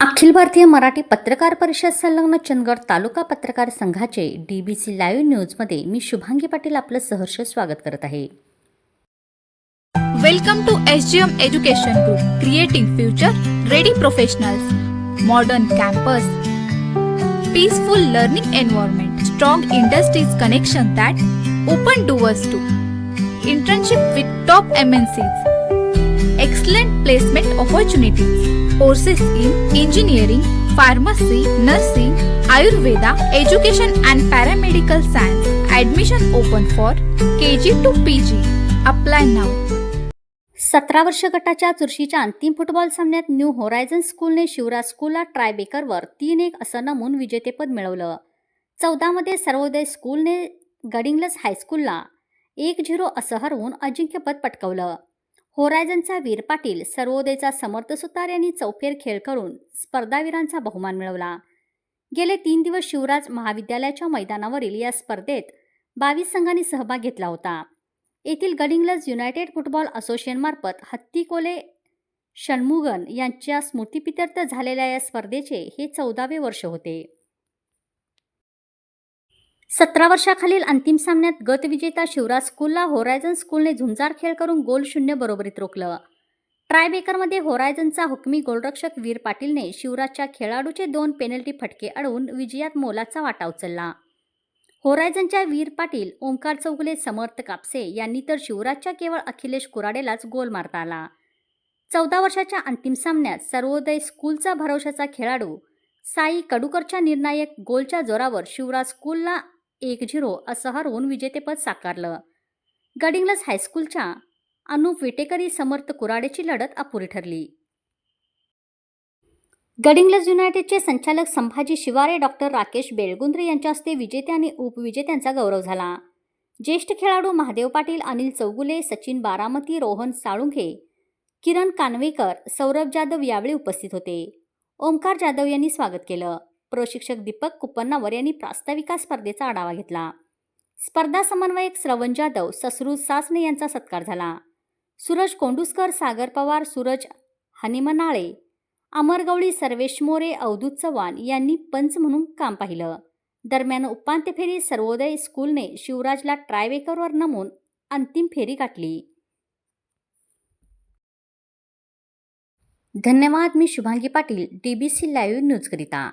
अखिल भारतीय मराठी पत्रकार परिषद संलग्न चंदगड तालुका पत्रकार संघाचे डी बी सी लाईव्ह न्यूजमध्ये मी शुभांगी पाटील आपलं सहर्ष स्वागत करत आहे. Welcome to S G M education group creative future ready professionals modern campus peaceful learning environment strong industries connection that open doors to internship with top M N C excellent placement opportunities courses in engineering pharmacy nursing Ayurveda education and paramedical science admission open for K G to P G apply नाव सतरा वर्ष गटाच्या चुरशीच्या अंतिम football सामन्यात new horizon स्कूलने Shivraj स्कूलला ट्रायबेकरवर तीन एक असं नमून विजेतेपद मिळवलं. चौदामध्ये सर्वोदय स्कूलने गडिंगलस हायस्कूलला एक झिरो असं हरवून अजिंक्यपद पटकवलं. होरायझनचा वीर पाटील सर्वोदयचा समर्थ सुतार यांनी चौफेर खेळ करून स्पर्धावीरांचा बहुमान मिळवला. गेले तीन दिवस शिवराज महाविद्यालयाच्या मैदानावरील या स्पर्धेत बावीस संघांनी सहभाग घेतला होता. येथील गडिंग्लज युनायटेड फुटबॉल असोसिएशनमार्फत हत्तीकोले षण्मुगन यांच्या स्मृतिपित्यर्थ झालेल्या या स्पर्धेचे हे चौदावे वर्ष होते. सतरा वर्षाखालील अंतिम सामन्यात गतविजेता शिवराज स्कूलला होरायझन स्कूलने झुंजार खेळ करून गोल शून्य बरोबरीत रोखलं. ट्रायबेकरमध्ये होरायझनचा हुकमी गोलरक्षक वीर पाटीलने शिवराजच्या खेळाडूचे दोन पेनल्टी फटके अडवून विजयात मोलाचा वाटा उचलला. होरायझनच्या वीर पाटील ओंकार चौगुले समर्थ कापसे यांनी तर शिवराजच्या केवळ अखिलेश कुराडेलाच गोल मारता आला. चौदा वर्षाच्या अंतिम सामन्यात सर्वोदय स्कूलचा भरवशाचा खेळाडू साई कडूकरच्या निर्णायक गोलच्या जोरावर शिवराज स्कूलला एक झिरो असं हरवून विजेतेपद साकारलं. गडिंग्लज हायस्कूलच्या अनुप विटेकरी समर्थ कुराडेची लढत अपुरी ठरली. गडिंग्लज युनायटेडचे संचालक संभाजी शिवारे डॉक्टर राकेश बेळगुंद्रे यांच्या हस्ते विजेते आणि उपविजेत्यांचा गौरव झाला. ज्येष्ठ खेळाडू महादेव पाटील अनिल चौगुले सचिन बारामती रोहन साळुंखे किरण कानवेकर सौरभ जाधव यावेळी उपस्थित होते. ओमकार जाधव यांनी स्वागत केलं. प्रशिक्षक दीपक कुपन्नावर यांनी प्रास्ताविका स्पर्धेचा आढावा घेतला. स्पर्धा समन्वयक श्रवण जाधव ससरू सासने यांचा सत्कार झाला. सूरज कोंडुसकर सागर पवार सूरज हनिमनाळे अमरगवळी सर्वेश मोरे अवधूत चव्हाण यांनी पंच म्हणून काम पाहिलं. दरम्यान उपांत्य फेरी सर्वोदय स्कूलने शिवराजला ट्रायवेकरवर नमून अंतिम फेरी गाठली. धन्यवाद मी Shubhangi Patil D B C live न्यूजकरिता.